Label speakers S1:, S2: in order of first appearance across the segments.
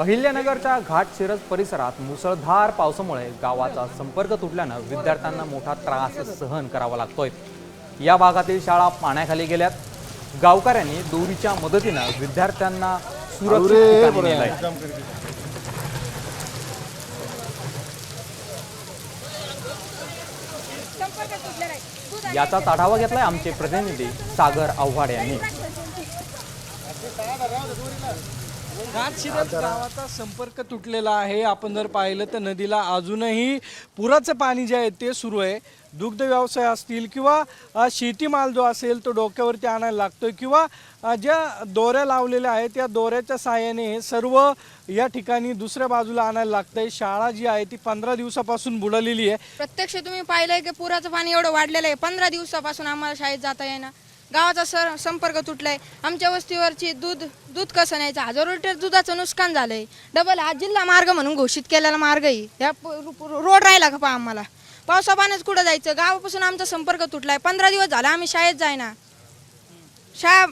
S1: अहिल्यानगरच्या घाट शिरज परिसरात मुसळधार पावसामुळे गावाचा संपर्क तुटल्यानं विद्यार्थ्यांना मोठा त्रास सहन करावा लागतोय. या भागातील शाळा पाण्याखाली गेल्यात. गावकऱ्यांनी दोरीच्या मदतीनं विद्यार्थ्यांना सुरक्षित ठिकाणी नेलंय. याचाच आढावा घेतलाय आमचे प्रतिनिधी सागर आव्हाड यांनी.
S2: घाटशिरस गावाचा संपर्क तुटलेला आहे. आपण जर पाहिलं तर नदीला अजूनही पुराचं पाणी जे आहे ते सुरू आहे. दुग्ध व्यवसाय असतील किंवा शेतीमाल जो असेल तो डोक्यावरती आणायला लागतोय किंवा ज्या दोऱ्या लावलेल्या आहेत त्या दोऱ्याच्या साहाय्याने हे सर्व या ठिकाणी दुसऱ्या बाजूला आणायला लागतंय. शाळा जी आहे ती पंधरा दिवसापासून बुडालेली आहे.
S3: प्रत्यक्ष तुम्ही पाहिलंय की पुराचं पाणी एवढं वाढलेलं आहे. पंधरा दिवसापासून आम्हाला शाळेत जाता येईना. गावाचा सर संपर्क तुटलाय. आमच्या वस्तीवरची दूध दूध कसं न्यायचं? हजारो लिटर दुधाचं नुकसान झालंय. डबल हा जिल्हा मार्ग म्हणून घोषित केलेला मार्ग आहे. रोड राहिला का पहा आम्हाला? पावसा पाण्यात कुठं जायचं? गावापासून आमचा संपर्क तुटलाय. पंधरा दिवस झाला आम्ही शाळेत जायना शाळा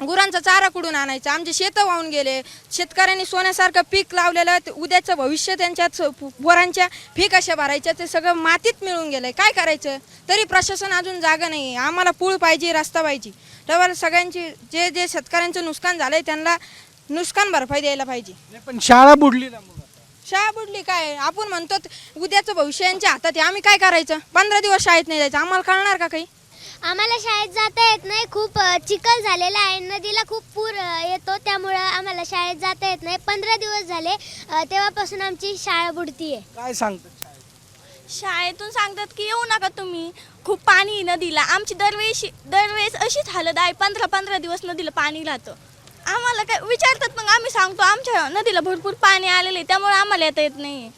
S3: गुरांचा चारा कुठून आणायचा? आमचे शेतं वाहून गेले. शेतकऱ्यांनी सोन्यासारखं पीक लावलेलं आहे. उद्याचं भविष्य त्यांच्यात पोरांच्या फी कशा भरायच्या? ते सगळं मातीत मिळून गेलंय. काय करायचं? तरी प्रशासन अजून जागा नाही आम्हाला पूल पाहिजे रस्ता पाहिजे. डबल सगळ्यांची जे जे शेतकऱ्यांचं नुकसान झालंय त्यांना नुकसान भरपाई द्यायला पाहिजे.
S2: नाही, पण शाळा बुडली ना मग
S3: शाळा बुडली काय? आपण म्हणतो उद्याचं भविष्य यांच्या हातात आहे. आम्ही काय करायचं? पंधरा दिवस शाळेत नाही जायचं. आम्हाला कळणार का काही?
S4: आम्हाला शाळेत जाता येत नाही. खूप अ, चिखल झालेला आहे. नदीला खूप पूर अ, येतो. त्यामुळं आम्हाला शाळेत जाता येत नाही. पंधरा दिवस झाले अ, तेव्हापासून आमची शाळा बुडतीये.
S2: काय सांगतात शाळेत?
S5: शाळेतून सांगतात की येऊ नका तुम्ही. खूप पाणी आहे नदीला. आमची दरवेळेस दरवेळेस अशीच हालत आहे. पंधरा पंधरा दिवस नदीला पाणी राहतं. आम्हाला काय विचारतात मग आम्ही सांगतो. आमच्या नदीला भरपूर पाणी आलेले आहे. त्यामुळे आम्हाला येता येत नाही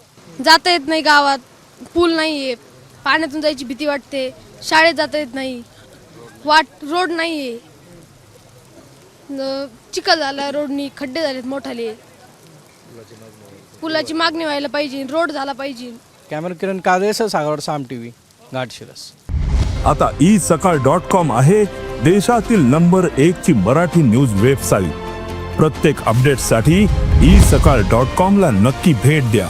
S6: जाता येत नाही गावात. पूल नाही आहे पाण्यातून जायची भीती वाटते. शाळेत जाता येत नाही. वाट रोड नाही आहे चिखल झाला रोडनी खड्डे झालेत मोठाले. पुलाची मागणी व्हायला पाहिजे. रोड झाला पाहिजे.
S2: कॅमेरा किरण कादेसह सागर साम टी व्ही घाटशिरस
S7: आता ई सकाळ डॉट कॉम आहे देशातील नंबर एक ची मराठी न्यूज वेबसाईट. प्रत्येक अपडेटसाठी ई सकाळ डॉट कॉम ला नक्की भेट द्या.